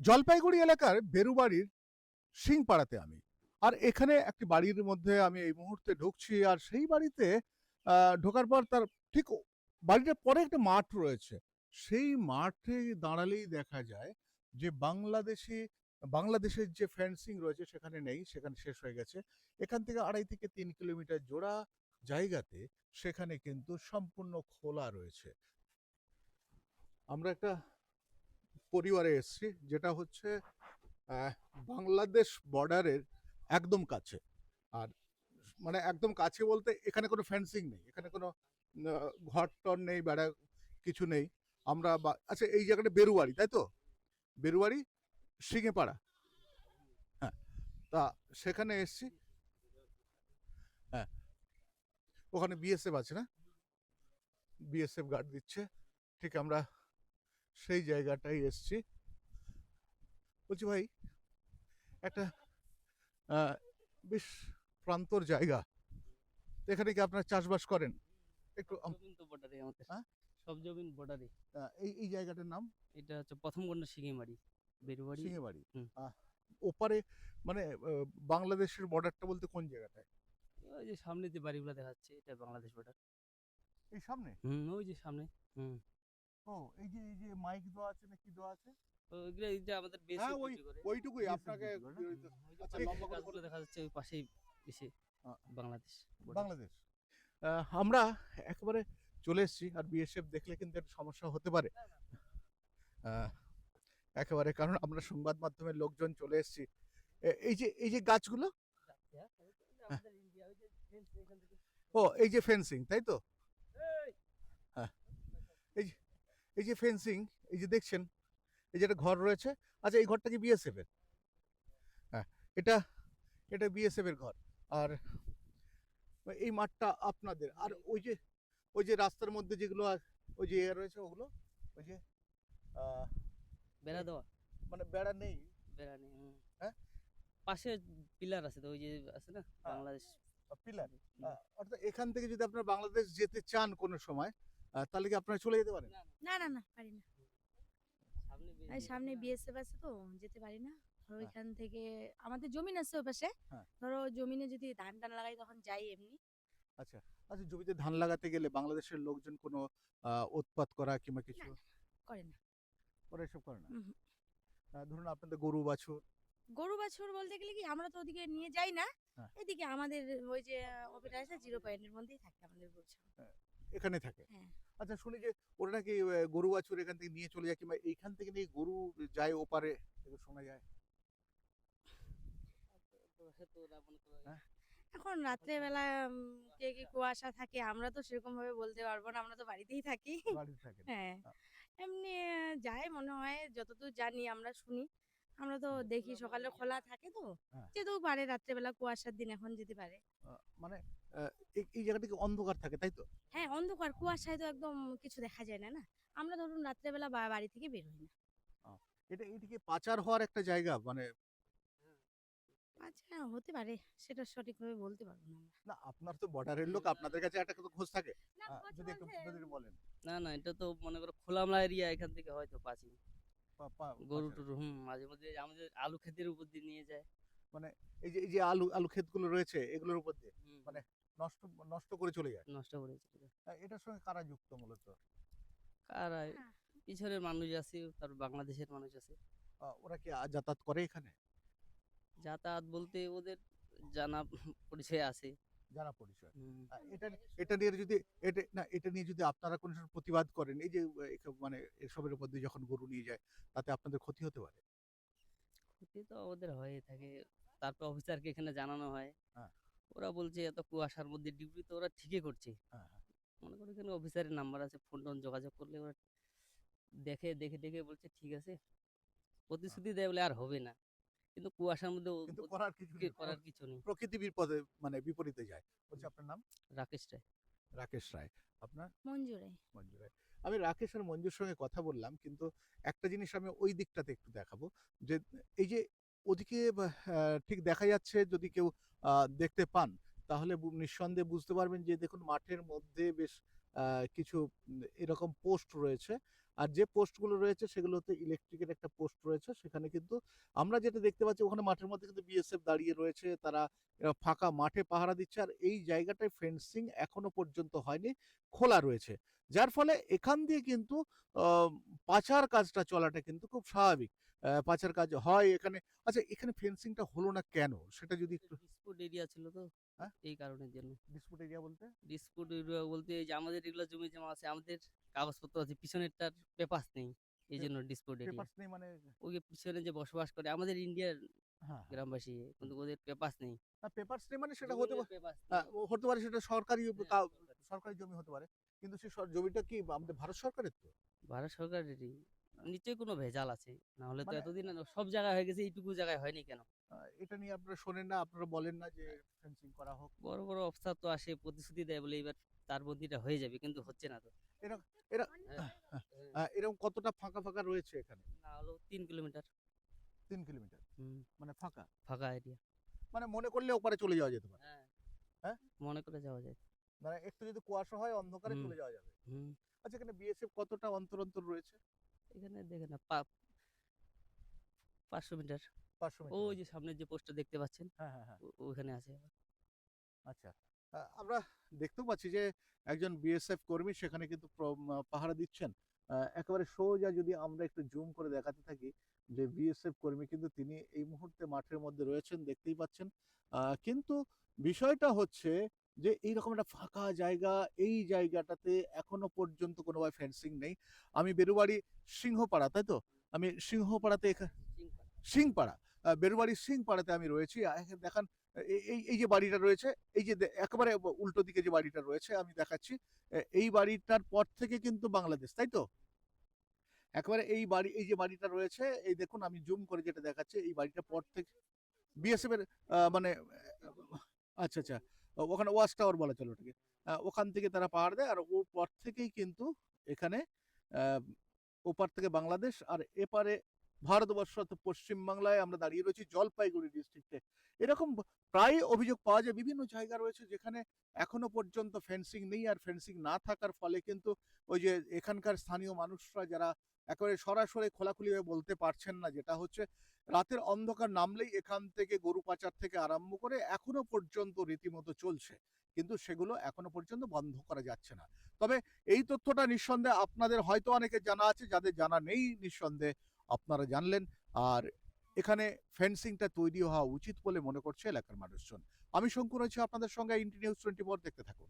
জলপাইগুড়ি এলাকার বেরুবাড়ির সিংপাড়াতে আমি। আর এখানে একটি বাড়ির মধ্যে আমি এই মুহূর্তে ঢুকছি আর সেই বাড়িতে ঢোকার পর তার ঠিক বাড়িটার পরে একটা মাঠ রয়েছে। সেই মাঠে দাঁড়ালেই দেখা যায় যে বাংলাদেশি, বাংলাদেশের যে ফেন্সিং রয়েছে সেখানে নেই, সেখানে শেষ হয়ে গেছে। এখান থেকে আড়াই থেকে তিন কিলোমিটার জোড়া জায়গাতে সেখানে কিন্তু সম্পূর্ণ খোলা রয়েছে। আমরা একটা পরিবারে এসেছি, যেটা হচ্ছে বাংলাদেশ বর্ডারের একদম কাছে। আর মানে একদম কাছে বলতে এখানে কোনো ফেন্সিং নেই, এখানে কোনো ঘর টর নেই, বেড়া কিছু নেই। আমরা আচ্ছা এই জায়গাটা বেরুয়ারি, তাই তো? বেরুয়ারি সিঙেপাড়া হ্যাঁ তা সেখানে এসছি। হ্যাঁ ওখানে বিএসএফ আছে না? বিএসএফ গার্ড দিচ্ছে। ঠিক আমরা সেই জায়গাটাই এসছি। বলছি ভাই একটা বেশ প্রান্তর জায়গা। এখানে কি আপনার চাষবাস করেন? একটু বর্ডারে আমাদের। হ্যাঁ? সব জমিন বর্ডারে। এই এই জায়গাটার নাম? এটা হচ্ছে প্রথম গন্ডা শিঙিমারি বেরুবাড়ি। হুম। ওপারে মানে বাংলাদেশের বর্ডারটা বলতে কোন জায়গাটায়? ওই যে সামনে যে বাড়িগুলো দেখা যাচ্ছে এটা বাংলাদেশ বর্ডার। এই সামনে? হুম ওই যে সামনে। হুম। ও এই যে এই যে মাইক দেওয়া আছে না কি দেওয়া আছে? ওইগুলো এই যে আমাদের বেশি হ্যাঁ, ওই- ওইটুকুই আপনাকে আচ্ছা, লম্বা করে দেখা যাচ্ছে ওই পাশেই এসে বাংলাদেশ। বাংলাদেশ। আমরা একেবারে চলে এসেছি আর বিএসএফ দেখলে কিন্তু একটা সমস্যা হতে পারে। একেবারে কারণ আমরা সংবাদ মাধ্যমের লোকজন চলে এসেছি। এই যে এই যে গাছগুলো? আমাদের ইন্ডিয়া ওই যে fence এখান থেকে ও এই যে ফেন্সিং তাই তো? হ্যাঁ। এই যে এই যে ফেন্সিং এই যে দেখছেন এই যে একটা ঘর রয়েছে। আচ্ছা এই ঘরটা কি বিএসএফ এর? হ্যাঁ এটা এটা বিএসএফ এর ঘর। আর এই মাঠটা আপনাদের আর ওই যে ওই যে রাস্তার মধ্যে যেগুলো ওই যে ইয়ে রয়েছে ওগুলো ওই যে বেড়া দেওয়া। মানে বেড়া নেই। বেড়া নেই হ্যাঁ? পাশে পিলার আছে তো ওই যে আছে না হ্যাঁ। বাংলাদেশ পিলার। অর্থাৎ এখান থেকে যদি আপনারা বাংলাদেশ যেতে চান কোনো সময় তাহলে কি আপনারা চলে যেতে পারেন? না না না পারি না। সামনে সামনে বিএসএফ আছে তো যেতে পারি না। ধরো ওইখান থেকে আমাদের জমিন আছে ওই পাশে। হ্যাঁ। ধরো জমিনে যদি ধান টান লাগাই তখন যাই এমনি। আচ্ছা আচ্ছা জমিতে ধান লাগাতে গেলে বাংলাদেশের লোকজন কোনো উৎপাত করা কিংবা কিছু? করে না। ওরা এসব করে না? ধরুন আপনাদের গরু বাছুর। গরু বাছুর বলতে গেলে কি আমরা তো ওদিকে নিয়ে যাই না। হ্যাঁ। এদিকে আমাদের ওই যে অফিস আছে জিরো পয়েন্টের মধ্যেই থাকে আমাদের গরু ছাগল। এখানে থাকে। হ্যাঁ। আচ্ছা শুনি যে ওরা নাকি গরু বাছুর এখান থেকে নিয়ে চলে যায় কিংবা এইখান থেকে নিয়ে গরু যায় ওপারে শোনা যায়। হ্যাঁ। এখন রাত্রেবেলা কে কি কুয়াশা থাকে আমরা তো সেরকম ভাবে বলতে পারব না আমরা তো বাড়িতেই থাকি। হ্যাঁ। এমনি যায় মনে হয় যতদূর জানি আমরা শুনি। আমরা তো দেখি সকালে খোলা থাকে তো। হ্যাঁ। যেতেও পারে রাত্রেবেলা কুয়াশার দিন এখন যেতে পারে। মানে এই জায়গাটা কি অন্ধকার থাকে তাই তো? হ্যাঁ অন্ধকার। কুয়াশায় তো একদম কিছু দেখা যায় না না? আমরা ধরুন রাত্রেবেলা বা- বাড়ি থেকে বের হই না। এটা এটিকে পাচার হওয়ার একটা জায়গা? মানে আচ্ছা হতে পারে সেটা সঠিকভাবে বলতে পারব না না আপনার তো বর্ডারের লোক আপনাদের কাছে একটা খোঁজ থাকে। না, যদি একটু বলেন। না না এটা তো মনে করো খোলামেলা এরিয়া এখান থেকে হয়তো পাচ্ছি। গরু। টরু হুম মাঝে মধ্যে আমাদের আলু ক্ষেতের উপর দিয়ে নিয়ে যায়। মানে এই যে এই যে আলু আলু ক্ষেতগুলো রয়েছে এগুলোর উপর দিয়ে মানে নষ্ট নষ্ট করে চলে যায়? নষ্ট করে চলে যায়। এটার সঙ্গে কারা যুক্ত মূলত? আর হ্যাঁ। পিছনের মানুষ আছে তারপর বাংলাদেশের মানুষ আছে। ওরা কি যাতায়াত করে এখানে? যাতায়াত বলতে ওদের জানা পরিচয় আছে। জানা পরিচয়। এটা এটা নিয়ে যদি এটা না এটা নিয়ে যদি আপনারা কোনো প্রতিবাদ করেন এই যে মানে এসবের উপর দিয়ে যখন গরু নিয়ে যায় তাতে আপনাদের ক্ষতি হতে পারে? ক্ষতি তো ওদের হয়ে থাকে। তারপর অফিসারকে এখানে জানানো হয়। হ্যাঁ। ওরা বলছে এত কুয়াশার মধ্যে ডিউটি তো ওরা ঠিকই করছে। হ্যাঁ হ্যাঁ। মনে করো এখানে অফিসারের নাম্বার আছে ফোন টোন যোগাযোগ করলে ওরা দেখে দেখে দেখে বলছে ঠিক আছে। প্রতিশ্রুতি দেয় বলে আর হবে না। কিন্তু কুয়াশার মধ্যে কিন্তু করার কিছু নেই। করার কিছু নেই। প্রকৃতি বিপদে মানে বিপরীতে যায়। বলছি আপনার নাম? রাকেশ রায়। রাকেশ রায়। আপনার? মঞ্জুরে মঞ্জু রায়। আমি রাকেশ আর মঞ্জুর সঙ্গে কথা বললাম কিন্তু একটা জিনিস আমি ওই দিকটাতে একটু দেখাবো। যে এই যে ওদিকে ঠিক দেখা যাচ্ছে যদি কেউ দেখতে পান তাহলে নিঃসন্দেহে বুঝতে পারবেন যে দেখুন মাঠের মধ্যে বেশ কিছু এরকম পোস্ট রয়েছে। আর যে পোস্টগুলো রয়েছে সেগুলোতে ইলেকট্রিকের একটা পোস্ট রয়েছে। সেখানে কিন্তু আমরা যেটা দেখতে পাচ্ছি ওখানে মাঠের মধ্যে কিন্তু বিএসএফ দাঁড়িয়ে রয়েছে। তারা ফাঁকা মাঠে পাহারা দিচ্ছে আর এই জায়গাটায় ফেন্সিং এখনও পর্যন্ত হয়নি খোলা রয়েছে। যার ফলে এখান দিয়ে কিন্তু পাচার কাজটা চলাটা কিন্তু খুব স্বাভাবিক। পাচার কাজ হয় এখানে। আচ্ছা এখানে ফেন্সিংটা হলো না কেন? সেটা যদি একটু এরিয়া ছিল তো। হ্যাঁ? এই কারণের জন্য। ডিসপুট এরিয়া বলতে? ডিসপুট এরিয়া বলতে এই যে আমাদের এগুলো জমি জমা আছে আমাদের কাগজপত্র আছে পিছনেরটার পেপার নেই এই জন্য ডিসপুট এরিয়া। পেপারস নেই মানে? ওই পিছনে যে বসবাস করে আমাদের ইন্ডিয়ার হ্যাঁ গ্রামবাসী কিন্তু ওদের পেপার নেই। পেপারস নেই মানে সেটা হতে পারে হ্যাঁ, হতে পারে সেটা সরকারি হ্যাঁ, সরকারি। জমি হতে পারে। কিন্তু সেই সর- জমিটা কি আমাদের ভারত সরকারের তো? ভারত সরকারেরই। নিশ্চয়ই কোনো ভেজাল আছে। না হলে তো মানে- এতদিন সব জায়গায় হয়ে গেছে এইটুকু জায়গায় হয়নি কেন? এটা নিয়ে আপনারা শোনেন না আপনারা বলেন না যে ফেন্সিং করা হোক। বড় বড় অফিসার তো আসে প্রতিশ্রুতি দেয় বলে এবার তার বন্দিটা হয়ে যাবে কিন্তু হচ্ছে না তো। এরা- এরা- হ্যাঁ, এরকম কতটা ফাঁকা ফাঁকা রয়েছে এখানে? না হলেও তিন কিলোমিটার। তিন কিলোমিটার? মানে ফাঁকা? ফাঁকা এরিয়া মানে মনে করলে ওপারে চলে যাওয়া যেতে পারে। হ্যাঁ। হ্যাঁ? মনে করে যাওয়া যায়। মানে একটু যদি কুয়াশা হয় অন্ধকারে চলে যাওয়া যাবে। আচ্ছা এখানে বিএসএফ কতটা অন্তর অন্তর রয়েছে? এখানে দেখেন না পাঁচশো মিটার। পাঁচশো ওই যে সামনের যে পোস্টটা দেখতে পাচ্ছেন হ্যাঁ হ্যাঁ হ্যাঁ। ওখানে আছে আচ্ছা আমরা দেখতেও পাচ্ছি যে একজন বিএসএফ কর্মী সেখানে কিন্তু পাহারা দিচ্ছেন। একেবারে সোজা যদি আমরা একটু জুম করে দেখাতে থাকি যে বিএসএফ কর্মী কিন্তু তিনি এই মুহূর্তে মাঠের মধ্যে রয়েছেন দেখতেই পাচ্ছেন। কিন্তু বিষয়টা হচ্ছে যে এইরকম একটা ফাঁকা জায়গা এই জায়গাটাতে এখনও পর্যন্ত কোনোভাবে ফেন্সিং নেই। আমি বেরুবাড়ি সিংহপাড়া তাই তো? আমি সিংহপাড়াতে এখানে সিংপাড়া বেরুবাড়ির সিংপাড়াতে আমি রয়েছি। দেখান এই এই যে বাড়িটা রয়েছে, এই যে একেবারে উল্টো দিকে যে বাড়িটা রয়েছে, আমি দেখাচ্ছি। এই বাড়িটার পর থেকে কিন্তু বাংলাদেশ, তাই তো? একেবারে এই বাড়ি, এই যে বাড়িটা রয়েছে, এই দেখুন, আমি জুম করে যেটা দেখাচ্ছি, এই বাড়িটার পর থেকে বিএসএফ এর মানে আচ্ছা আচ্ছা ওখানে ওয়াচ টাওয়ার বলা চলো ওটাকে। ওখান থেকে তারা পাহাড় দেয়, আর ওর পর থেকেই কিন্তু এখানে ওপার থেকে বাংলাদেশ, আর এপারে ভারতবর্ষ পশ্চিমবাংলায় আমরা দাঁড়িয়ে রয়েছি, জলপাইগুড়ি ডিস্ট্রিক্টে এরকম প্রায় অভিযোগ পাওয়া যায়, বিভিন্ন জায়গা রয়েছে যেখানে এখনও পর্যন্ত ফেন্সিং নেই আর ফেন্সিং না থাকার ফলে কিন্তু ওই যে এখানকার স্থানীয় মানুষরা যারা একেবারে সরাসরি খোলাখুলিভাবে বলতে পারছেন না, যেটা হচ্ছে রাতের অন্ধকার নামলেই এখান থেকে গরু পাচার থেকে আরম্ভ করে এখনও পর্যন্ত রীতিমতো চলছে। কিন্তু সেগুলো এখনও পর্যন্ত বন্ধ করা যাচ্ছে না। তবে এই তথ্যটা নিঃসন্দেহে আপনাদের হয়তো অনেকে জানা আছে, যাদের জানা নেই নিঃসন্দেহে আপনারা জানলেন। আর এখানে ফেন্সিংটা তৈরি হওয়া উচিত বলে মনে করছে এলাকার মানুষজন। আমি শঙ্কুর আছি আপনাদের সঙ্গে ইন্টি নিউজ টোয়েন্টি ফোর, দেখতে থাকুন।